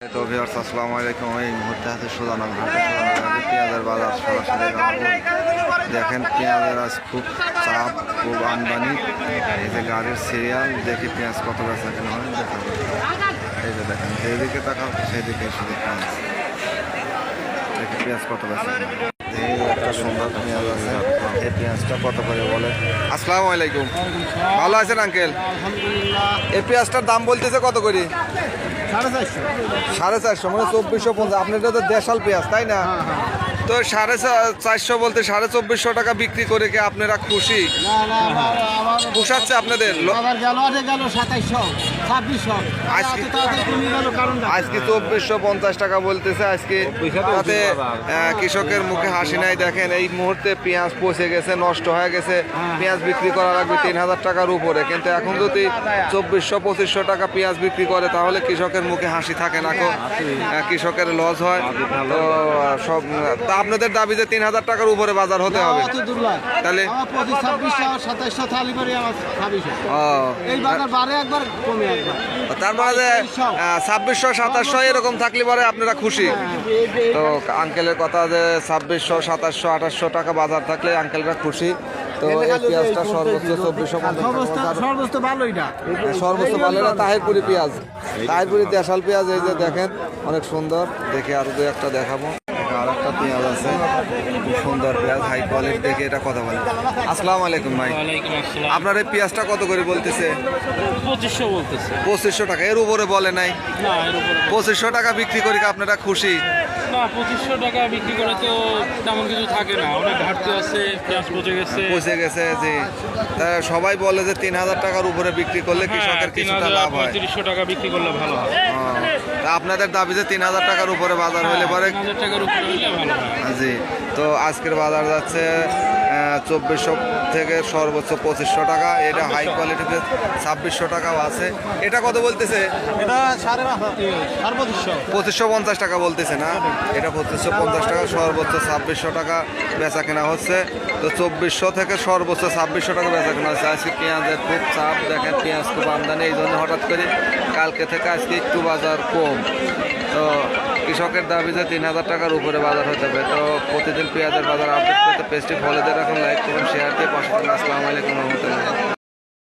তো ভিউয়ার্স, আসসালামু আলাইকুম। এই মুহূর্তে আছে সুজানাম ঘাটে পেঁয়াজের বাজার সরাসরি দেখেন। পেঁয়াজের আজ খুব চাপ, খুব আমদানি এই যে গাড়ির সিরিয়াল দেখি পেঁয়াজ কত বেচা কেন হয়, দেখাবো। এই যে দেখেন, যেদিকে তাকাও, সেদিকে শুধু পেঁয়াজ দেখি পেঁয়াজ কত বেচা একটা সুন্দর পেঁয়াজ আছে। এই পেঁয়াজটা কত করে বলে? আসসালামু আলাইকুম। ভালো আছেন, আঙ্কেল? এই পেঁয়াজটার দাম বলতেছে কত করে? সাড়ে চারশো। সাড়ে চারশো মানে চব্বিশশো পঞ্চাশ। আপনার এটা তো দেশাল পেঁয়াজ তাই না? তো সাড়ে চারশো বলতে সাড়ে চব্বিশশো টাকা বিক্রি করে কি আপনারা খুশি? পোষাচ্ছে আপনাদের? আজকে- চব্বিশশো পঞ্চাশ টাকা বলতেছে আজকে তাতে কৃষকের মুখে হাসি নাই। দেখেন এই মুহূর্তে পেঁয়াজ পচে গেছে নষ্ট হয়ে গেছে। পেঁয়াজ বিক্রি করা লাগবে তিন হাজার টাকার উপরে। কিন্তু এখন যদি চব্বিশশো পঁচিশশো টাকা পেঁয়াজ বিক্রি করে তাহলে কৃষকের মুখে হাসি থাকে না কো কৃষকের লস হয়। তো সব তা আপনাদের দাবি যে তিন হাজার টাকার উপরে বাজার হতে হবে। তাহলে? তার মানে ছাব্বিশশো সাতাশশো এরকম থাকলে পরে আপনারা খুশি। তো আঙ্কেলের কথা যে ছাব্বিশশো সাতাশশো আঠাশশো টাকা বাজার থাকলে আঙ্কেলরা খুশি। তো এই পেঁয়াজটা সর্বোচ্চ চব্বিশশো সর্বোচ্চ টাকা বাজার। সর্বোচ্চ ভালোই না। সর্বোচ্চ ভালো না তাহিরপুরি পেঁয়াজ। তাহিরপুরি দেশাল পেঁয়াজ এই যে দেখেন অনেক সুন্দর। দেখে আরও দু একটা দেখাবো। আর একটা পেঁয়াজ আছে খুব সুন্দর পেঁয়াজ হাই কোয়ালিটি দেখে এটা কথা বলে। আসসালামু আলাইকুম ভাই। আপনার এই পেঁয়াজটা কত করে বলতেছে? পঁচিশশো বলতেছে। পঁচিশশো টাকা এর উপরে বলে নাই? পঁচিশশো টাকা বিক্রি করি আপনারা খুশি? না পঁচিশশো টাকা বিক্রি করে তো তেমন কিছু থাকে না। অনেক ঘাটতি আছে পেঁয়াজ পচে গেছে। পৌঁছে গেছে যে তা সবাই বলে যে তিন হাজার টাকার উপরে বিক্রি করলে হ্যাঁ কৃষকের কিছুটা লাভ হয়। পঁয়ত্রিশশো টাকা বিক্রি করলে ভালো হয়। আপনাদের দাবি যে তিন হাজার টাকার উপরে বাজার হলে পরে টাকার উপরে হয় জি তো আজকের বাজার যাচ্ছে চব্বিশশো থেকে সর্বোচ্চ পঁচিশশো টাকা। এটা হাই কোয়ালিটিতে ছাব্বিশশো টাকাও আছে। এটা কত বলতেছে? এটা সাড়ে পঁচিশশো। পঁচিশশো পঞ্চাশ টাকা বলতেছে না? এটা পঁচিশশো পঞ্চাশ টাকা সর্বোচ্চ ছাব্বিশশো টাকা বেচা কেনা হচ্ছে। তো চব্বিশশো থেকে সর্বোচ্চ ছাব্বিশশো টাকা বেচা কেনা হচ্ছে। আজকে পেঁয়াজের খুব চাপ দেখেন পেঁয়াজ খুব আমদানি এই জন্য হঠাৎ করে কালকে থেকে আজকে একটু বাজার কম। তো কৃষকের দাবি যে তিন হাজার টাকার উপরে বাজার হতে হবে তো প্রতিদিন পেঁয়াজের বাজার আপডেট পেতে ফলে দিয়ে রাখুন লাইক করুন শেয়ার দিয়ে পাশে। আসসালামু আলাইকুম রহমতুল্লাহ